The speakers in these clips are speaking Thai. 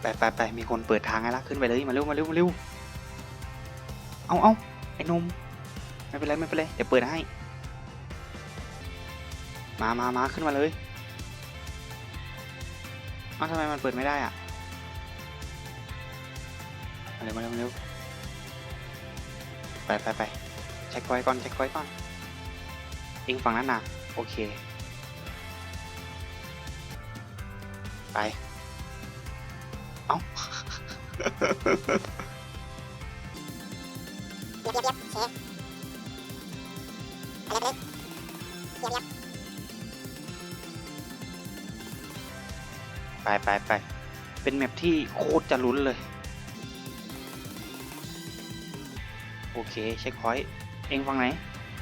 ไปไปไปมีคนเปิดทางให้ละขึ้นไปเลยมาเร็วมาเร็วมาเร็วเอาเอาไอ้นมไม่เป็นไรไม่เป็นไรเดี๋ยวเปิดให้ มามามาขึ้นมาเลยเอ้าทำไมมันเปิดไม่ได้อะมาเร็วมาเร็วมาเร็วไปไปไปเช็คไว้ก่อนเช็คไว้ก่อนเองฝั่งนั้นนะโอเค ไป เอ้าเย็บเย็บเย็บเชฟเล็กเล็กเย็บเย็บไปไปไปเป็นแมปที่โคตรจะลุ้นเลย โอเค เช็คพอยต์เองฝั่งไหน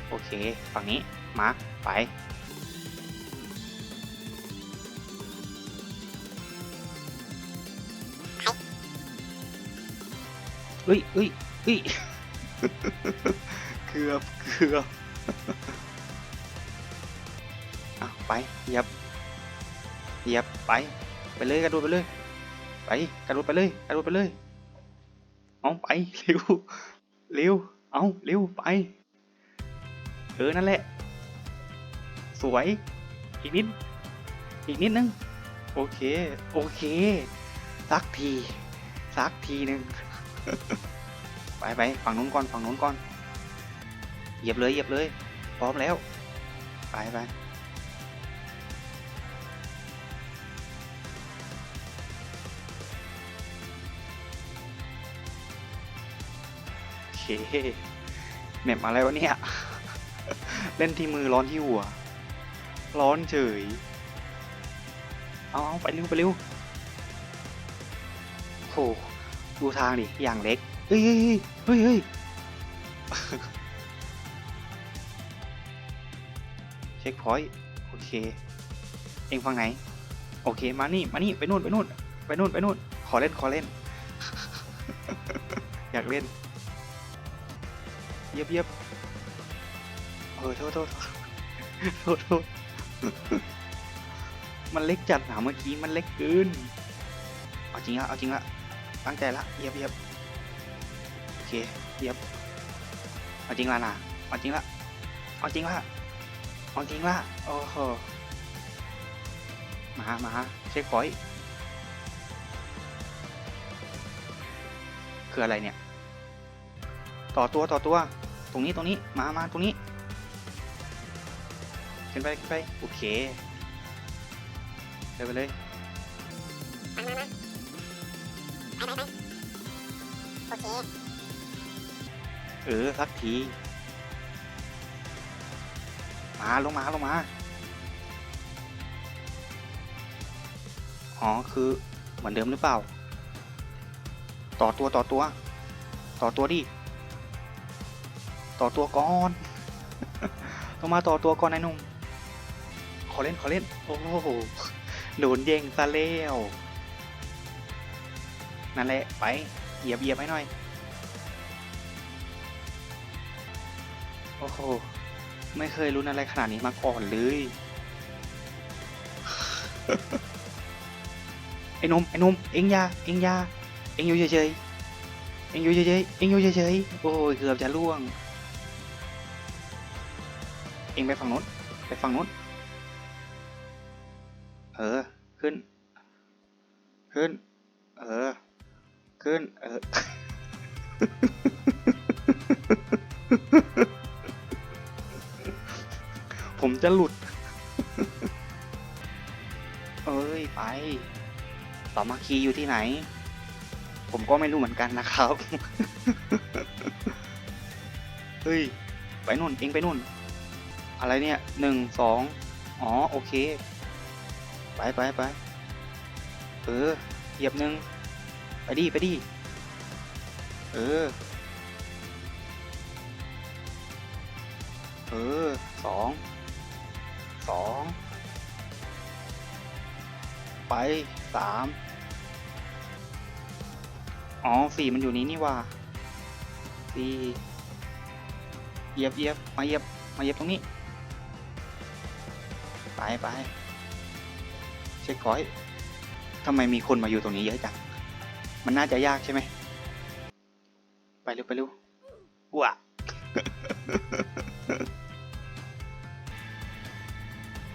โอเค ฝั่งนี้ มาร์คไป เฮ้ยเฮ้ยเฮ้ยเกือบเกือบอะไปเหยับเหยับไป ไปเลยกระโดดไปเลย ไปกระโดดไปเลยกระโดดไปเลย เอาไปเร็วเร็วเอาเร็วไปเออนั่นแหละ สวย อีกนิด อีกนิดนึง โอเค โอเค สักที สักทีหนึ่ง ไปไปฝั่งนู้นก่อนฝั่งนู้นก่อน เหยียบเลยเหยียบเลย พร้อมแล้ว ไปไปโอเคแมปอะไรวะเนี่ย เล่นที่มือร้อนที่หัว ร้อนเฉย เอาเอาไปเร็วไปเร็วโห ดูทางดิอย่างเล็ก เฮ้ยเฮ้ยเฮ้ยเฮ้ยเช็คพอยต์โอเค เองฟังไหน โอเค มานี่ มานี่ ไปนู่น ไปนู่น ไปนู่น ไปนู่น ขอเล่น ขอเล่น อยากเล่น เย็บเย็บเออโทษโทษโทษโทษมันเล็กจัดหนาเมื่อกี้ มันเล็กเกิน เอาจริงละ เอาจริงละ ตั้งใจละเย็บเย็บโอเคเย็บเอาจริงละนะเอาจริงละเอาจริงละเอาจริงละโอ้โหมามาเช็คพอยต์คืออะไรเนี่ย ต่อตัวต่อตัว ตรงนี้ตรงนี้มามาตรงนี้ขึ้นไปขึ้นไปโอเคเดินไปเลย ไปไปไปโอเคเออสักที มาลงมาลงมา อ๋อคือเหมือนเดิมหรือเปล่า ต่อตัวต่อตัว ต่อตัวดิ ต่อตัวก่อนต้องมาต่อตัวก่อนนายหนุ่มขอเล่นขอเล่น โอ้โหโดนแย่งซะแล้ว นั่นแหละ ไป เหยียบเหยียบให้หน่อย โอ้โห ไม่เคยรู้นอะไรขนาดนี้มาก่อนเลย ไอ้หนมไอ้หนมเอ็งอยาเอ็งอยาเอ็งอยู่เฉยๆเอ็งอยู่เฉยๆเอ็งอยู่เฉยๆโอ้ยเกือบจะล่วง เอ็งไปฝั่งนู้นไปฝั่งนู้นเออ ขึ้น ขึ้น เออ ขึ้น เออผมจะหลุด เอ้ย ไปสามัคคีอยู่ที่ไหน ผมก็ไม่รู้เหมือนกันนะครับ เฮ้ย ไปนู่น เองไปนู่น อะไรเนี่ยหนึ่งสองอ๋อ โอเค ไปไปไปเออเหยียบหนึ่ง ไปดิไปดิเออ เออสองสองไปสามอ๋อสี่มันอยู่นี้นี่ว่าสี่เยียบเยียบมาเยียบมาเยียบตรงนี้ ไปไปเช็คพอยทำไมมีคนมาอยู่ตรงนี้เยอะจัง มันน่าจะยากใช่ไหม ไปเร็วไปเร็วว้า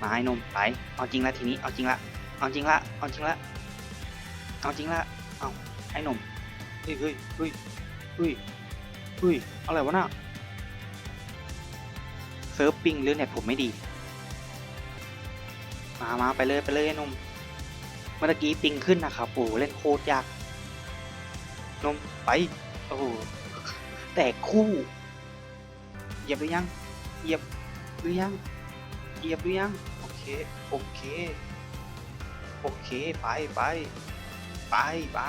มาไอ้นมไป เอาจริงละทีนี้ เอาจริงละ เอาจริงละ เอาจริงละ เอาจริงละ เอาไอ้นม เฮ้ยเฮ้ยเฮ้ยเฮ้ยเฮ้ยอะไรวะน่ะเซิร์ฟปิงหรือเน็ตผมไม่ดี มามาไปเลยไปเลยไอ้นมเมื่อกี้ปิงขึ้นนะครับโอ้เล่นโคตรยาก นมไปโอ้โหแตกคู่เหยียบหรือยังเหยียบหรือยังเหยียบหรือยังโอเคโอเคโอเคไปไปไปไป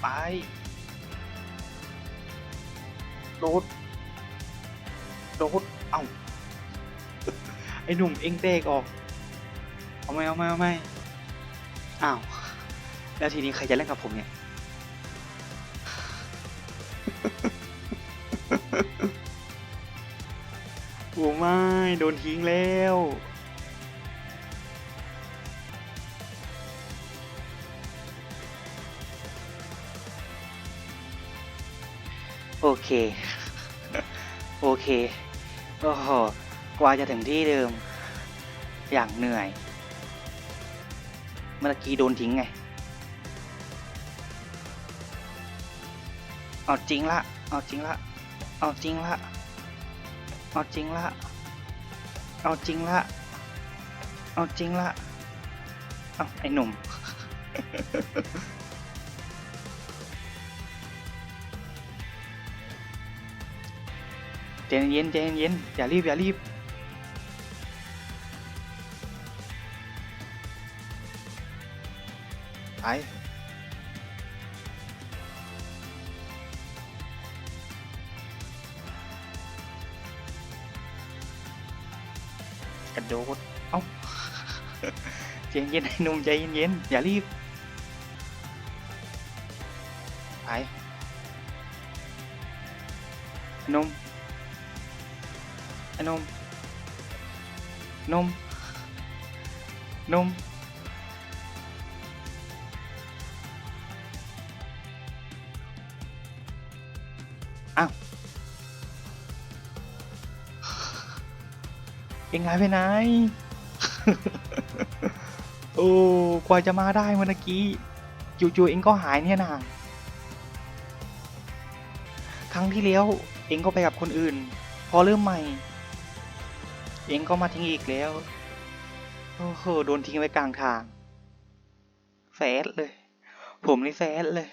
ไปโดดโดดเอ้าไอ้หนุ่มเอ็งเตกออกเอาไหมเอาไหมเอาไหมอ้าวแล้วทีนี้ใครจะเล่นกับผมเนี่ย โอ้ไม่ โดนทิ้งแล้ว โอเค โอเค โอ้โห กว่าจะถึงที่เดิม อย่างเหนื่อย เมื่อกี้โดนทิ้งไง เอาจริงละ เอาจริงละ เอาจริงละ เอาจริงละ เอาจริงละ เอาจริงละ เอาไอ้หนุ่มใจเย็นใจเย็นอย่ารีบอย่ารีบไป โดดเอ้าใจเย็นไอ้หนุ่มใจเย็นๆอย่ารีบไปไอ้หนุ่มไอ้หนุ่มหนุ่มหนุ่ม เอ็งหายไปไหน โอ้กว่าจะมาได้เมื่อกี้จู่ๆเอ็งก็หายเนี่ยนะครั้งที่แล้วเอ็งก็ไปกับคนอื่น พอเริ่มใหม่ เอ็งก็มาทิ้งอีกแล้วโอ้โหโดนทิ้งไว้กลางทางแซดเลย ผมนี่แซดเลย